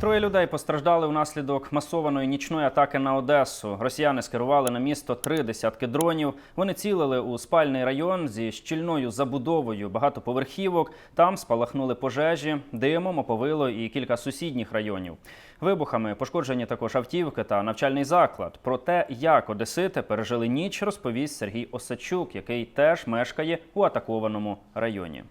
Троє людей постраждали внаслідок масованої нічної атаки на Одесу. Росіяни скерували на місто три десятки дронів. Вони цілили у спальний район зі щільною забудовою багатоповерхівок. Там спалахнули пожежі, димом оповило і кілька сусідніх районів. Вибухами пошкоджені також автівки та навчальний заклад. Про те, як одесити пережили ніч, розповість Сергій Осачук, який теж мешкає у атакованому районі.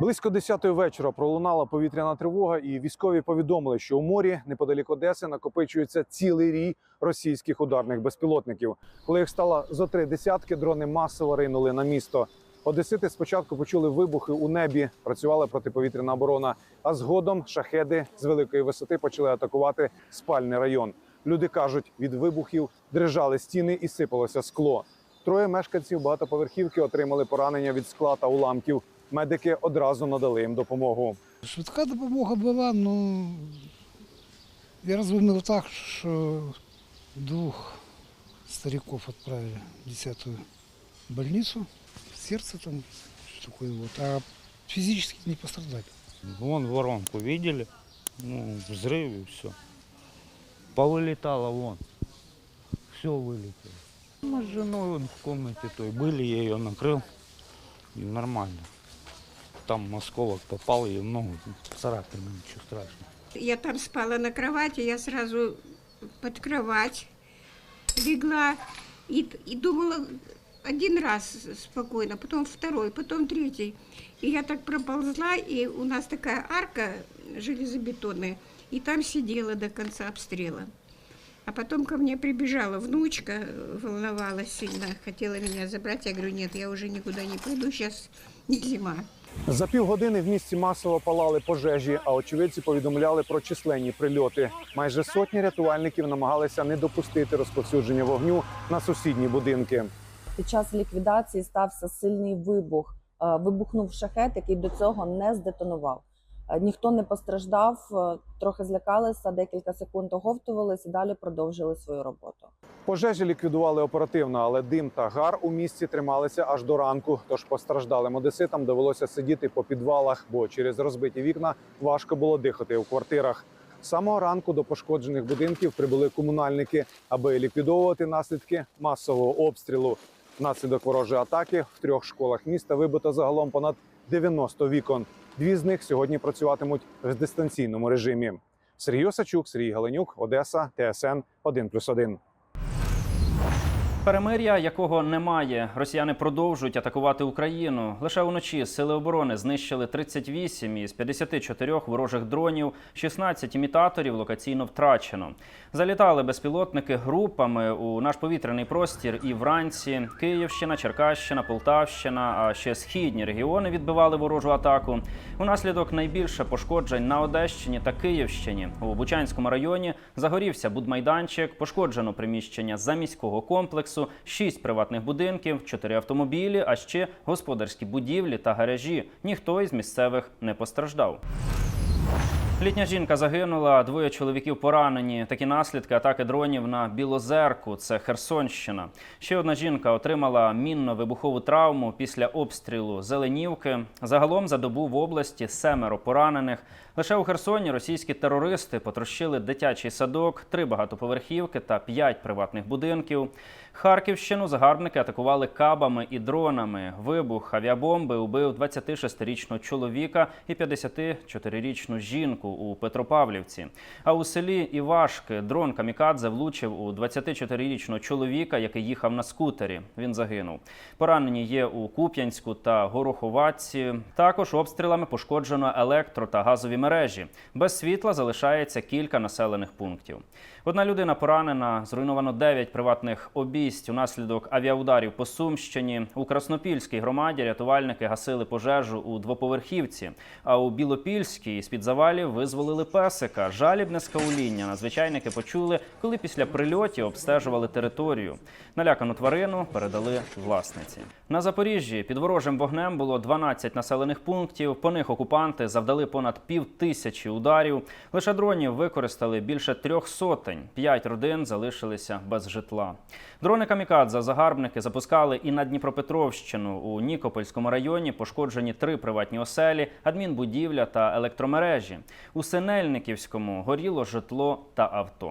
Близько 10-ї вечора пролунала повітряна тривога, і військові повідомили, що у морі неподалік Одеси накопичується цілий рій російських ударних безпілотників. Коли їх стало зо три десятки, дрони масово ринули на місто. Одесити спочатку почули вибухи у небі, працювала протиповітряна оборона. А згодом шахеди з великої висоти почали атакувати спальний район. Люди кажуть, від вибухів дрижали стіни і сипалося скло. Троє мешканців багатоповерхівки отримали поранення від скла та уламків Медики одразу надали їм допомогу. Швидка допомога була, ну я розумів так, що двох стариків відправили в 10-ю больницю, серце там, что такое вот, а физически не пострадали. Вон воронку видели, ну, взрыв и все. Повылетало вон, все вылетело. Мы с женой вон в комнате той были, я ее накрыл, и нормально. Там осколок попал, ей в ногу, царапина, ничего страшного. Я там спала на кровати, я сразу под кровать легла и, и думала один раз спокойно, потом второй, потом третий. И я так проползла, и у нас такая арка железобетонная, и там сидела до конца обстрела. А потом ко мне прибежала внучка, волновалась сильно, хотела меня забрать. Я говорю, нет, я уже никуда не пойду, сейчас не зима. За півгодини в місті масово палали пожежі, а очевидці повідомляли про численні прильоти. Майже сотні рятувальників намагалися не допустити розповсюдження вогню на сусідні будинки. Під час ліквідації стався сильний вибух. Е, Вибухнув шахет, який до цього не здетонував. Е, Ніхто не постраждав, е, трохи злякалися, декілька секунд оговтувалися і далі продовжили свою роботу. Пожежі ліквідували оперативно, але дим та гар у місті трималися аж до ранку. Тож постраждалим одеситам довелося сидіти по підвалах, бо через розбиті вікна важко було дихати у квартирах. Самого ранку до пошкоджених будинків прибули комунальники, аби ліквідовувати наслідки масового обстрілу. Внаслідок ворожої атаки в трьох школах міста вибито загалом понад 90 вікон. Дві з них сьогодні працюватимуть в дистанційному режимі. Сергій Осачук, Сергій Галенюк, Одеса, ТСН 1+,1. Перемир'я, якого немає, росіяни продовжують атакувати Україну. Лише уночі сили оборони знищили 38 із 54 ворожих дронів, 16 імітаторів локаційно втрачено. Залітали безпілотники групами у наш повітряний простір і вранці. Київщина, Черкащина, Полтавщина, а ще східні регіони відбивали ворожу атаку. Унаслідок найбільше пошкоджень на Одещині та Київщині. У Бучанському районі загорівся будмайданчик, пошкоджено приміщення заміського комплексу, шість приватних будинків, чотири автомобілі, а ще господарські будівлі та гаражі. Ніхто із місцевих не постраждав. Літня жінка загинула, двоє чоловіків поранені. Такі наслідки атаки дронів на Білозерку. Це Херсонщина. Ще одна жінка отримала мінно-вибухову травму після обстрілу Зеленівки. Загалом за добу в області семеро поранених. Лише у Херсоні російські терористи потрощили дитячий садок, три багатоповерхівки та п'ять приватних будинків. Харківщину загарбники атакували кабами і дронами. Вибух авіабомби убив 26-річного чоловіка і 54-річну жінку у Петропавлівці. А у селі Івашки дрон Камікадзе влучив у 24-річного чоловіка, який їхав на скутері. Він загинув. Поранені є у Куп'янську та Гороховатці. Також обстрілами пошкоджено електро та газові мережі. Без світла залишається кілька населених пунктів. Одна людина поранена, зруйновано 9 приватних обійсть унаслідок авіаударів по Сумщині. У Краснопільській громаді рятувальники гасили пожежу у двоповерхівці. А у Білопільській з-під завалів визволили песика. Жалібне скауління надзвичайники почули, коли після прильотів обстежували територію. Налякану тварину передали власниці. На Запоріжжі під ворожим вогнем було 12 населених пунктів. По них окупанти завдали понад пів тисячі ударів. Лише дронів використали більше трьох сотень. П'ять родин залишилися без житла. Дрони камікадзе загарбники запускали і на Дніпропетровщину. У Нікопольському районі пошкоджені три приватні оселі, адмінбудівля та електромережі. У Синельниківському горіло житло та авто.